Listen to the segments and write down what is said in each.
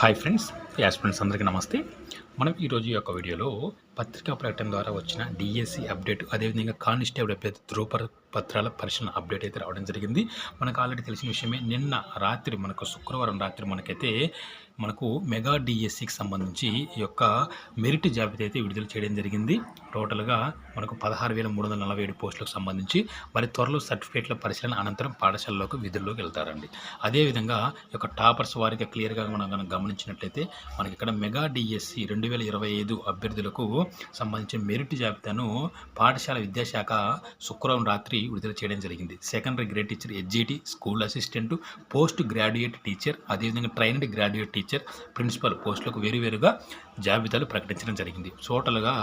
Hi friends as friends అందరికీ నమస్తే. మనం ఈరోజు యొక్క వీడియోలో పత్రికా ప్రకటన ద్వారా వచ్చిన డిఎస్సి అప్డేట్ అదేవిధంగా కానిస్టేబుల్ అభ్యర్థి ధ్రువపర పత్రాల పరిశీలన అప్డేట్ అయితే రావడం జరిగింది. మనకు ఆల్రెడీ తెలిసిన విషయమే నిన్న రాత్రి మనకు శుక్రవారం రాత్రి మనకైతే మనకు మెగా డిఎస్సికి సంబంధించి ఈ యొక్క మెరిట్ జాబితా అయితే విడుదల చేయడం జరిగింది. టోటల్గా మనకు పదహారు వేల మూడు వందల నలభై ఏడు పోస్టులకు సంబంధించి మరి త్వరలో సర్టిఫికేట్ల పరిశీలన అనంతరం పాఠశాలలోకి విధుల్లోకి వెళ్తారండి. అదేవిధంగా ఈ యొక్క టాపర్స్ వారికి క్లియర్గా మనం కనుక గమనించినట్లయితే మనకి ఇక్కడ మెగా డిఎస్సి రెండు వేల ఇరవై ఐదు అభ్యర్థులకు సంబంధించిన మెరిట్ జాబితాను పాఠశాల విద్యాశాఖ శుక్రవారం రాత్రి విడుదల చేయడం జరిగింది. Secondary grade teacher HGT school assistant post graduate teacher అదేవిధంగా ట్రైన్డ్ గ్రాడ్యుయేట్ టీచర్ ప్రిన్సిపల్ పోస్టులకు వేరువేరుగా జాబితాలు ప్రకటించడం జరిగింది. టోటల్గా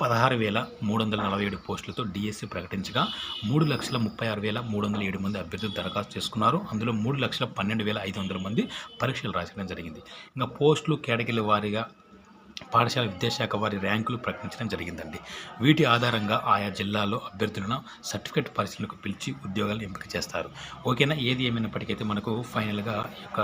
పదహారు వేల మూడు వందల నలభై ఏడు పోస్టులతో డిఎస్సి ప్రకటించగా మూడు లక్షల ముప్పై ఆరు వేల మూడు వందల ఏడు మంది అభ్యర్థులు దరఖాస్తు చేసుకున్నారు. అందులో మూడు లక్షల పన్నెండు వేల ఐదు వందల మంది పరీక్షలు రాసడం జరిగింది. ఇంకా పోస్టులు కేటగిరీ వారీగా పాఠశాల విద్యాశాఖ వారి ర్యాంకులు ప్రకటించడం జరిగిందండి. వీటి ఆధారంగా ఆయా జిల్లాలో అభ్యర్థులను సర్టిఫికేట్ పరిశీలనకు పిలిచి ఉద్యోగాలను ఎంపిక చేస్తారు. ఓకేనా? ఏది ఏమైనప్పటికైతే మనకు ఫైనల్గా ఈ యొక్క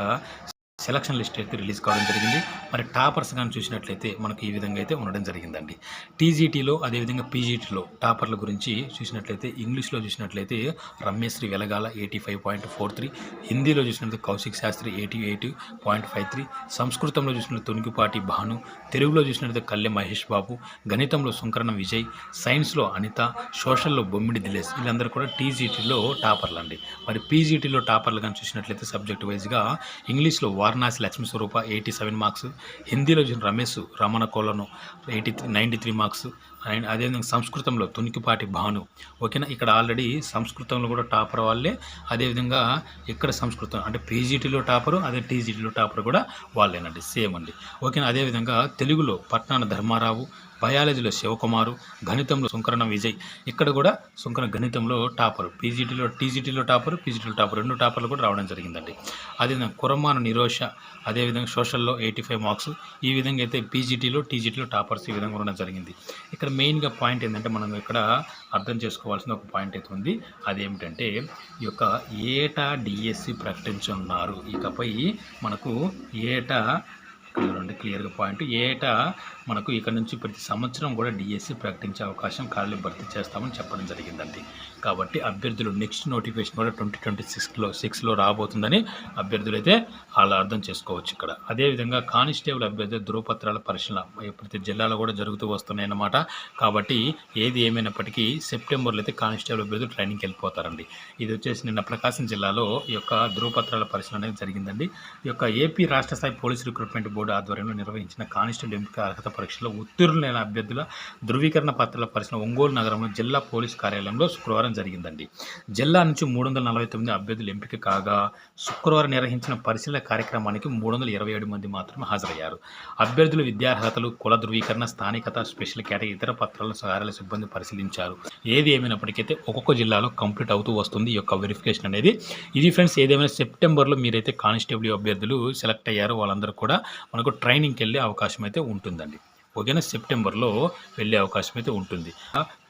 సెలక్షన్ లిస్ట్ అయితే రిలీజ్ కావడం జరిగింది. మరి టాపర్స్ కానీ చూసినట్లయితే మనకు ఈ విధంగా అయితే ఉండడం జరిగిందండి. టీజీటీలో అదేవిధంగా పీజీటీలో టాపర్ల గురించి చూసినట్లయితే ఇంగ్లీష్లో చూసినట్లయితే Ramyashri Velagala eighty five point four three హిందీలో చూసినట్లయితే Kaushik Shastri eighty eight point five three సంస్కృతంలో చూసినట్లయితే తొనికిపాటి భాను తెలుగులో చూసినట్లయితే కల్లె మహేష్ బాబు గణితంలో సుంకరణ విజయ్ సైన్స్లో అనిత సోషల్లో బొమ్మిడి దిలేస్ వీళ్ళందరూ కూడా టీజీటీలో టాపర్లు అండి మరి పీజీటీలో టాపర్లు కానీ చూసినట్లయితే సబ్జెక్ట్ వైజ్గా ఇంగ్లీష్లో Varanasi Lakshmi Swarupa eighty seven marks. హిందీలో వచ్చిన Ramesh Ramana Kolanu eighty three ninety three marks and అదేవిధంగా సంస్కృతంలో తునికిపాటి భాను. ఓకేనా? ఇక్కడ ఆల్రెడీ సంస్కృతంలో కూడా టాపర్ వాళ్ళే. అదేవిధంగా ఇక్కడ సంస్కృతం అంటే పీజీటీలో టాపరు అదే టీజీటీలో టాపర్ కూడా వాళ్ళేనండి. సేమ్ అండి. ఓకేనా? అదేవిధంగా తెలుగులో పట్నాన ధర్మారావు బయాలజీలో శివకుమారు గణితంలో సుంకరణ విజయ్. ఇక్కడ కూడా సుంకరణ గణితంలో టాపర్. పీజీటీలో టీజీటీలో టాపర్ పీజీటీలో టాపర్. రెండు టాపర్లు కూడా రావడం జరిగిందండి. అదేవిధంగా కురమాన నిరోష అదేవిధంగా సోషల్లో ఎయిటీ ఫైవ్ మార్క్స్. ఈ విధంగా అయితే పీజీటీలో టీజీటీలో టాపర్స్ ఈ విధంగా ఉండడం జరిగింది. ఇక్కడ మెయిన్గా పాయింట్ ఏంటంటే మనం ఇక్కడ అర్థం చేసుకోవాల్సిన ఒక పాయింట్ అయితే ఉంది. అదేమిటంటే ఈ యొక్క ఏటా డిఎస్సి ప్రకటించున్నారు ఇకపై మనకు ఏటా చూడండి క్లియర్గా పాయింట్. ఏటా మనకు ఇక్కడ నుంచి ప్రతి సంవత్సరం కూడా డిఎస్సి ప్రకటించే అవకాశం ఖాళీ భర్తీ చేస్తామని చెప్పడం జరిగిందండి. కాబట్టి అభ్యర్థులు నెక్స్ట్ నోటిఫికేషన్ కూడా ట్వంటీ ట్వంటీ సిక్స్లో సిక్స్లో రాబోతుందని అభ్యర్థులు అయితే అలా అర్థం చేసుకోవచ్చు ఇక్కడ. అదేవిధంగా కానిస్టేబుల్ అభ్యర్థులు ధృవపత్రాల పరిశీలన ప్రతి జిల్లాలో కూడా జరుగుతూ వస్తున్నాయన్నమాట. కాబట్టి ఏది ఏమైనప్పటికీ సెప్టెంబర్లో అయితే కానిస్టేబుల్ అభ్యర్థులు ట్రైనింగ్కి వెళ్ళిపోతారండి. ఇది వచ్చేసి నిన్న ప్రకాశం జిల్లాలో ఈ యొక్క ధృవపత్రాల పరిశీలన అనేది జరిగిందండి. ఈ యొక్క ఏపీ రాష్ట్ర స్థాయి పోలీస్ రిక్రూట్మెంట్ బోర్డు ఆధ్వర్యంలో నిర్వహించిన కానిస్టేబుల్ ఎంపిక అర్హత పరీక్షలో ఉత్తీర్ణులైన అభ్యర్థుల ధృవీకరణ పత్రాల పరిశీలన ఒంగోలు నగరంలో జిల్లా పోలీస్ కార్యాలయంలో శుక్రవారం జరిగిందండి. జిల్లా నుంచి మూడు వందల నలభై తొమ్మిది అభ్యర్థులు ఎంపిక కాగా శుక్రవారం నిర్వహించిన పరిశీలన కార్యక్రమానికి మూడు వందల ఇరవై ఏడు మంది మాత్రమే హాజరయ్యారు. అభ్యర్థుల విద్యార్హతలు కుల ధృవీకరణ స్థానికత స్పెషల్ కేటగిరీ ఇతర పత్రాలను కార్యాలయ సిబ్బంది పరిశీలించారు. ఏది ఏమైనప్పటికైతే ఒక్కొక్క జిల్లాలో కంప్లీట్ అవుతూ వస్తుంది ఈ యొక్క వెరిఫికేషన్ అనేది. ఇది ఫ్రెండ్స్ ఏదేమైనా సెప్టెంబర్లో మీరైతే కానిస్టేబుల్ అభ్యర్థులు సెలెక్ట్ అయ్యారో వాళ్ళందరూ కూడా మనకు ట్రైనింగ్కి వెళ్ళే అవకాశం అయితే ఉంటుందండి. ఓకేనా సెప్టెంబర్లో వెళ్ళే అవకాశం అయితే ఉంటుంది.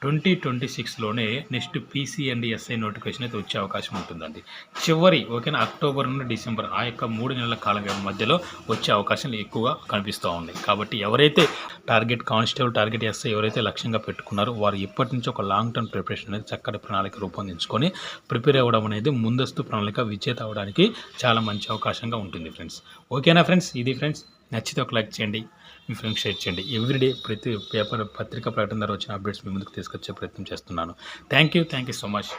Twenty twenty సిక్స్లోనే next PC and SI notification అయితే వచ్చే అవకాశం ఉంటుందండి. చివరి ఓకేనా అక్టోబర్ నుండి డిసెంబర్ ఆ యొక్క మూడు నెలల కాల మధ్యలో వచ్చే అవకాశాలు ఎక్కువగా కనిపిస్తూ ఉన్నాయి. కాబట్టి ఎవరైతే టార్గెట్ కానిస్టేబుల్ టార్గెట్ ఎస్ఐ ఎవరైతే లక్ష్యంగా పెట్టుకున్నారో వారు ఇప్పటి నుంచి ఒక లాంగ్ టర్మ్ ప్రిపరేషన్ అనేది చక్కటి ప్రణాళిక రూపొందించుకొని ప్రిపేర్ అవ్వడం అనేది ముందస్తు ప్రణాళిక విజేత అవ్వడానికి చాలా మంచి అవకాశంగా ఉంటుంది ఫ్రెండ్స్. ఓకేనా ఫ్రెండ్స్? ఇది ఫ్రెండ్స్ నచ్చితే ఒక లైక్ చేయండి మీ ఫ్రెండ్స్ షేర్ చేయండి. ఎవ్రీడే ప్రతి పేపర్ పత్రిక ప్రకటన ద్వారా వచ్చిన అప్డేట్స్ మీ ముందుకు తీసుకొచ్చే ప్రయత్నం చేస్తున్నాను. Thank you thank you so much